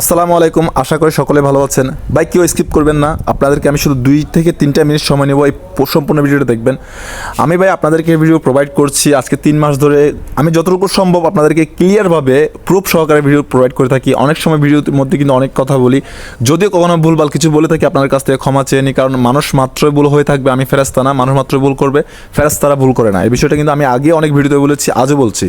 আসসালামু আলাইকুম। আশা করি সকলে ভালো আছেন। ভাই, কেউ স্কিপ করবেন না। আপনাদেরকে আমি শুধু দুই থেকে তিনটা মিনিট সময় নেব এই সম্পূর্ণ ভিডিওটা দেখবেন। আমি ভাই আপনাদেরকে ভিডিও প্রোভাইড করছি আজকে তিন মাস ধরে। আমি যতটুকু সম্ভব আপনাদেরকে ক্লিয়ারভাবে প্রুফ সহকারে ভিডিও প্রোভাইড করে থাকি। অনেক সময় ভিডিওর মধ্যে কিন্তু অনেক কথা বলি। যদিও কখনো ভুলভাল কিছু বলে থাকি, আপনাদের কাছ থেকে ক্ষমা চেয়ে নিই কারণ মানুষ মাত্রই ভুল হয়ে থাকবে, আমি ফেরাস্তা না মানুষ মাত্রই ভুল করবে ফেরাস্তারা ভুল করে না। এই বিষয়টা কিন্তু আমি আগে অনেক ভিডিওতে বলেছি, আজও বলছি।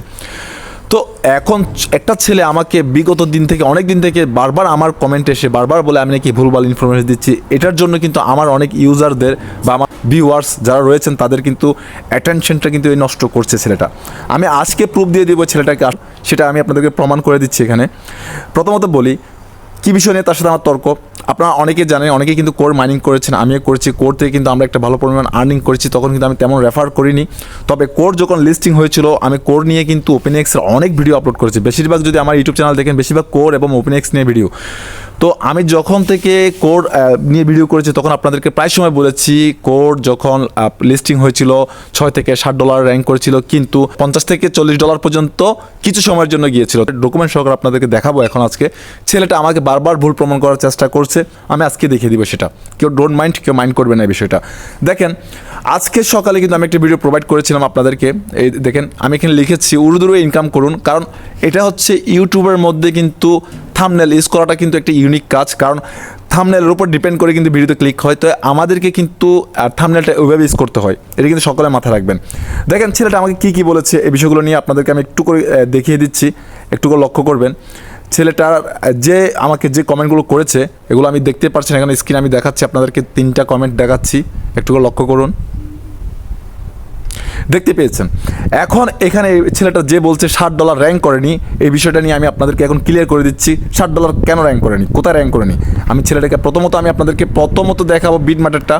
তো এখন একটা ছেলে আমাকে বিগত দিন থেকে, অনেক দিন থেকে বারবার আমার কমেন্ট এসে, বারবার বলে, আমি নাকি ভুলভাল ইনফরমেশন দিচ্ছি। এটার জন্য কিন্তু আমার অনেক ইউজারদের বা আমার ভিউয়ার্স যারা রয়েছেন, তাদের কিন্তু অ্যাটেনশনটা কিন্তু এই নষ্ট করছে ছেলেটা। আমি আজকে প্রুফ দিয়ে দিব ছেলেটাকে, সেটা আমি আপনাদেরকে প্রমাণ করে দিচ্ছি এখানে। প্রথমত বলি কী বিষয় নিয়ে তার সাথে আমার তর্ক? আপনারা অনেকে জানেন অনেকে কিন্তু কোর মাইনিং করেছেন, আমিও করেছি। কোর থেকে কিন্তু আমরা একটা ভালো পরিমাণ আর্নিং করেছি, তখন কিন্তু আমি তেমন রেফার করিনি। তবে কোর যখন লিস্টিং হয়েছিল, আমি কোর নিয়ে কিন্তু ওপেন এক্সের অনেক ভিডিও আপলোড করেছি। বেশিরভাগ যদি আমার ইউটিউব চ্যানেল দেখেন, বেশিরভাগ কোর এবং ওপেন এক্স নিয়ে ভিডিও তো আমি যখন থেকে কোর নিয়ে ভিডিও করেছি, তখন আপনাদেরকে প্রায় সময় বলেছি কোর যখন লিস্টিং হয়েছিল, ছয় থেকে ষাট ডলার র্যাঙ্ক করেছিল, কিন্তু পঞ্চাশ থেকে চল্লিশ ডলার পর্যন্ত কিছু সময়ের জন্য গিয়েছিল। ডকুমেন্ট সহকারে আপনাদেরকে দেখাবো এখন আজকে। ছেলেটা আমাকে বারবার ভুল প্রমাণ করার চেষ্টা করছে, আমি আজকে দেখিয়ে দিব সেটা। কেউ ডোন্ট মাইন্ড কেউ মাইন্ড করবে না এই বিষয়টা। দেখেন, আজকে সকালে কিন্তু আমি একটা ভিডিও প্রোভাইড করেছিলাম আপনাদেরকে। এই দেখেন, আমি এখানে লিখেছি উর্দুরও ইনকাম করুন, কারণ এটা হচ্ছে ইউটিউবের মধ্যে কিন্তু থামনেল ইউজ করাটা কিন্তু একটা ইউনিক কাজ, কারণ থামনেলের উপর ডিপেন্ড করে কিন্তু ভিডিওতে ক্লিক হয়। তো আমাদেরকে কিন্তু থামনেলটা ওইভাবে ইউজ করতে হয়। এটা কিন্তু সকলে মাথায় রাখবেন। দেখেন, ছেলেটা আমাকে কী কী বলেছে, এই বিষয়গুলো নিয়ে আপনাদেরকে আমি একটু করে দেখিয়ে দিচ্ছি। একটু করে লক্ষ্য করবেন। ছেলেটার যে আমাকে যে কমেন্টগুলো করেছে, এগুলো আমি দেখতে পাচ্ছি না। এখানে স্ক্রিনে আমি দেখাচ্ছি, আপনাদেরকে তিনটা কমেন্ট দেখাচ্ছি। একটু করে লক্ষ্য করুন। দেখতে পেয়েছেন। এখন এখানে ছেলেটা যে বলছে, ষাট ডলার র্যাঙ্ক করেনি। এই বিষয়টা নিয়ে আমি আপনাদেরকে এখন ক্লিয়ার করে দিচ্ছি। ষাট ডলার কেন র্যাঙ্ক করেনি? কোথায় র্যাঙ্ক করেনি? আমি ছেলেটাকে প্রথমত আমি আপনাদেরকে প্রথমত দেখাবো বিট মার্টেরটা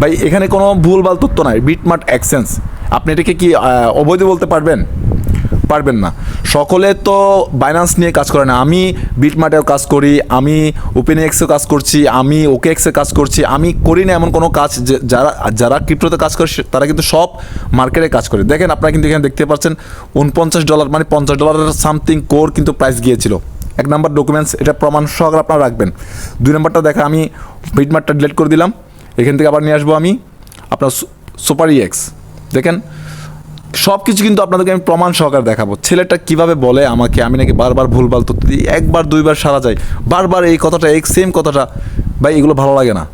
ভাই, এখানে কোনো ভুলভাল তথ্য নাই। বিট মার্ট অ্যাক্সেন্স আপনি এটাকে কি অবৈধ বলতে পারবেন? পারবেন না। সকলে তো বাইন্যান্স নিয়ে কাজ করে না। আমি বিটমার্টেও কাজ করি, আমি ওপেন এক্সেও কাজ করছি, আমি ওকে এক্সে কাজ করছি, আমি করি না এমন কোনো কাজ যারা যারা ক্রিপ্টোতে কাজ করে তারা কিন্তু সব মার্কেটে কাজ করে। দেখেন আপনারা কিন্তু এখানে দেখতে পাচ্ছেন, উনপঞ্চাশ ডলার মানে পঞ্চাশ ডলারের সামথিং কোর কিন্তু প্রাইস গিয়েছিল। এক নম্বর ডকুমেন্টস এটা প্রমাণ সহকারে আপনারা রাখবেন। দুই নম্বরটা দেখা, আমি বিটমার্টটা ডিলেট করে দিলাম। এখান থেকে আবার নিয়ে আসব আমি, আপনার সুপার এক্স দেখেন সব কিছু কিন্তু আপনাদেরকে আমি প্রমাণ সহকারে দেখাবো। ছেলেটা কীভাবে বলে আমাকে, আমি নাকি বারবার ভুলভাল তথ্য দিই, একবার, দুইবার সারা যায়। বারবার এই কথাটা, এই সেম কথাটা, ভাই, এগুলো ভালো লাগে না।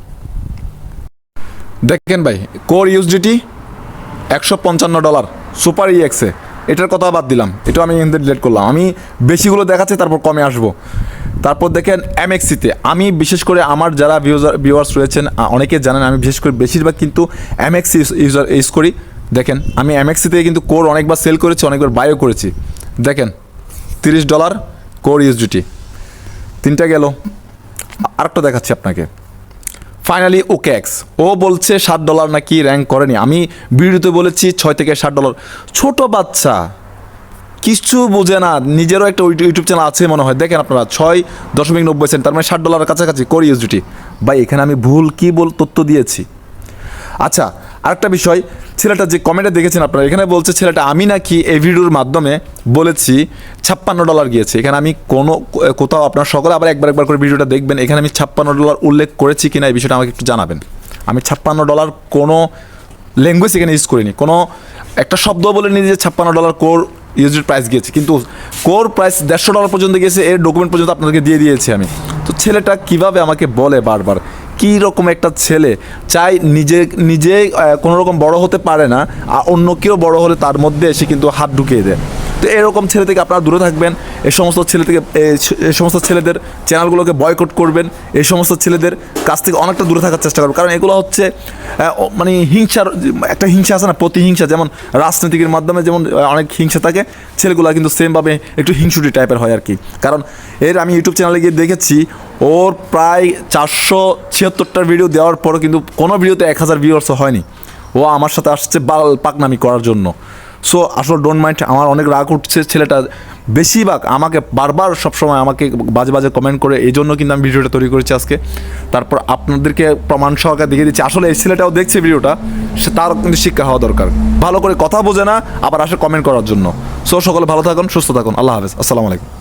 দেখেন ভাই কোর ইউএসডিটি একশো পঞ্চান্ন ডলার সুপার ইএক্সে এটার কথা বাদ দিলাম এটা আমি এখান ডিলেট করলাম। আমি বেশিগুলো দেখাচ্ছি, তারপর কমে আসব। তারপর দেখেন এমএক্সিতে আমি বিশেষ করে আমার যারা ভিউজার ভিউয়ার্স রয়েছেন অনেকে জানেন, আমি বিশেষ করে বেশিরভাগ কিন্তু এমএক্সি ইউজার ইউজ করি। দেখেন, আমি এমএক্সিতে কিন্তু কোর অনেকবার সেল করেছি, অনেকবার বাইও করেছি। দেখেন, তিরিশ ডলার কোর ইউএসডিটি তিনটা গেল। আরেকটা দেখাচ্ছি আপনাকে। ফাইনালি ওকে এক্স ও বলছে ষাট ডলার নাকি র্যাঙ্ক করেনি। আমি ভিডিওতে বলেছি ছয় থেকে ষাট ডলার ছোট বাচ্চা, কিছু বোঝে না। নিজেরও একটা ইউটিউ- ইউটিউব চ্যানেল আছে মনে হয়। দেখেন আপনারা, ছয় দশমিক নব্বই সেন্ট তার মানে ষাট ডলারের কাছাকাছি করি ইউজিটি ভাই, এখানে আমি ভুল কি বল তথ্য দিয়েছি। আচ্ছা আরেকটা বিষয়, ছেলেটা যে কমেন্টে দেখেছেন আপনারা, এখানে বলছে ছেলেটা, আমি নাকি এই ভিডিওর মাধ্যমে বলেছি ছাপ্পান্ন ডলার গিয়েছে। এখানে আমি কোনো, কোথাও আপনার সকলে আবার একবার একবার করে ভিডিওটা দেখবেন। এখানে আমি ছাপ্পান্ন ডলার উল্লেখ করেছি কিনা এই বিষয়টা আমাকে একটু জানাবেন। আমি ছাপ্পান্ন ডলার কোনো ল্যাঙ্গুয়েজ এখানে ইউজ করিনি। কোনো একটা শব্দ বলে নি যে ছাপ্পান্ন ডলার কোর ইউজের প্রাইস গিয়েছে। কিন্তু কোর প্রাইস দেড়শো ডলার পর্যন্ত গিয়েছে, এর ডকুমেন্ট পর্যন্ত আপনাদেরকে দিয়ে দিয়েছি আমি। তো ছেলেটা কীভাবে আমাকে বলে বারবার কী রকম একটা ছেলে চাই নিজে নিজে কোনোরকম কোনো রকম বড় হতে পারে না, আর অন্য কেউ বড় হলে তার মধ্যে এসে কিন্তু হাত ঢুকিয়ে দেয়। তো এরকম ছেলে থেকে আপনারা দূরে থাকবেন, এই সমস্ত ছেলে থেকে, এই সমস্ত ছেলেদের চ্যানেলগুলোকে বয়কট করবেন, এই সমস্ত ছেলেদের কাছ থেকে অনেকটা দূরে থাকার চেষ্টা করবেন। কারণ এগুলো হচ্ছে মানে হিংসার, একটা হিংসা আছে না, প্রতিহিংসা, যেমন রাজনীতিকের মাধ্যমে যেমন অনেক হিংসা থাকে, ছেলেগুলো কিন্তু সেমভাবে একটু হিংসুটি টাইপের হয় আর কি কারণ এর আমি ইউটিউব চ্যানেলে গিয়ে দেখেছি, ওর প্রায় চারশো ছিয়াত্তরটার ভিডিও দেওয়ার পরও কিন্তু কোনো ভিডিওতে এক হাজার ভিউয়ার্সও হয়নি। ও আমার সাথে আসছে বাল পাকনামি করার জন্য। সো আসলে ডোন্ট মাইন্ড আমার অনেক রাগ উঠছে ছেলেটা। বেশিরভাগ আমাকে বারবার সবসময় আমাকে বাজে বাজে কমেন্ট করে, এই জন্য কিন্তু আমি ভিডিওটা তৈরি করেছি আজকে। তারপর আপনাদেরকে প্রমাণ সহকারে দেখিয়ে দিচ্ছি। আসলে এই ছেলেটাও দেখছে ভিডিওটা সে তারও কিন্তু শিক্ষা হওয়া দরকার। ভালো করে কথা বোঝে না, আবার আসে কমেন্ট করার জন্য। সো সকলে ভালো থাকুন, সুস্থ থাকুন। আল্লাহ হাফেজ। আসসালামু আলাইকুম।